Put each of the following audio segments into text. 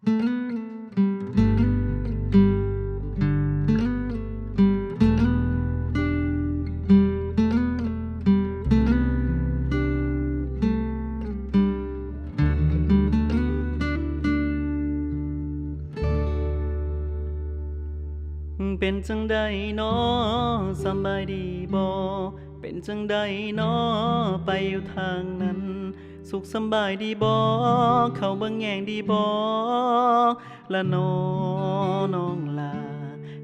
เป็นจังใดนอสบายดีบ่เป็นจังใดนอไปอยู่ทางนั้น สุขสบายดีบ่เขาเบิ่งแยงดีบ่ละนอน้องลา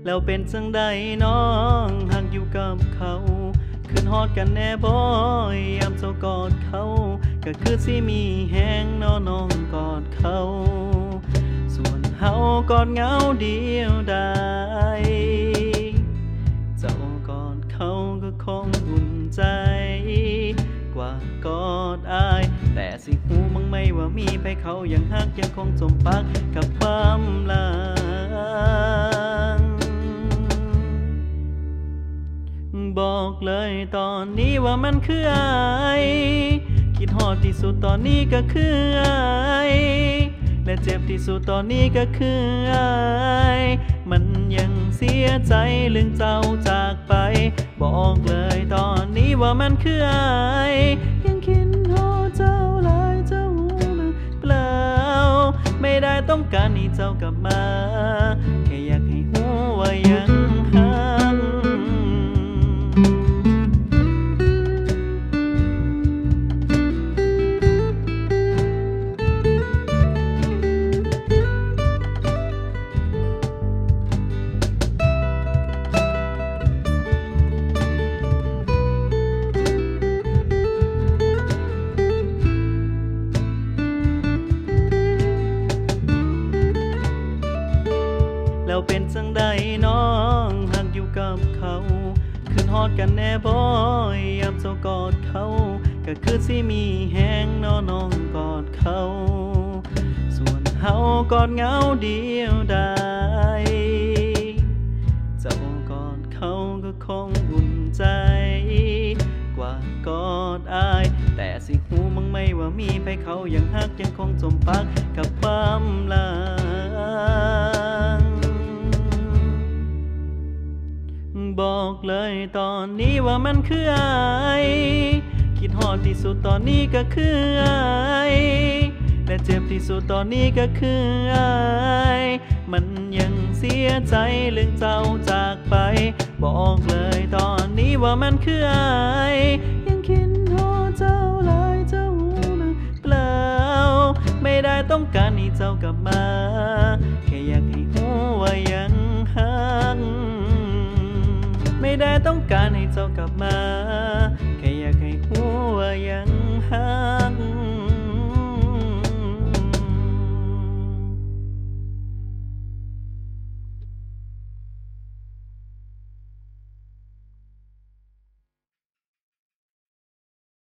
แล้วเป็นจังใดน้องหักอยู่กับเขาคืนฮอดกันแน่บ่ยามเจ้ากอดเขา ก็คือสิมีแหงน้อน้องกอดเขา ส่วนเฮากอดเหงาเดียวด สิหูมังไม่ว่ามีไปเขายังฮักยังคงจมปักกับความหลังบอกเลยตอนนี้ว่ามันคืออายคิดฮอดที่สุดตอนนี้ก็คืออายและเจ็บที่สุดตอนนี้ก็คืออายมันยังเสียใจเรื่องเจ้าจากไป บอกเลยตอนนี้ว่ามันคืออ ต้องการให้เจ้ากลับมา แค่อยาก แล้วเป็นจังใดน้องหักอยู่กับเขาคืนฮอดกันแน่บ่ยามเจ้ากอดเขา ก็คือสิมีแหงนอน้องกอดเขา ส่วนเฮากอดเงาเดียวดายเจ้ากอดเขาก็คงอุ่นใจ กว่ากอดอาย แต่สิหูมังไม่ว่ามีไปเขายังฮักยังคงจมปักกับความหลัง บอกเลยตอนนี้ว่ามันคืออายคิดฮอดที่สุดตอนนี้ก็คืออายและเจ็บที่สุดตอนนี้ก็คืออายมันยังเสียใจเรื่องเจ้าจากไป บอกเลยตอนนี้ว่ามันคืออายยังคิดฮอดเจ้าหลายเจ้าหูหรือเปล่า ไม่ได้ต้องการให้เจ้ากลับมา แค่อยากให้หูว่ายังหัก ไม่ได้ต้องการให้เจ้ากลับมา แค่อยากให้หัวายังหัก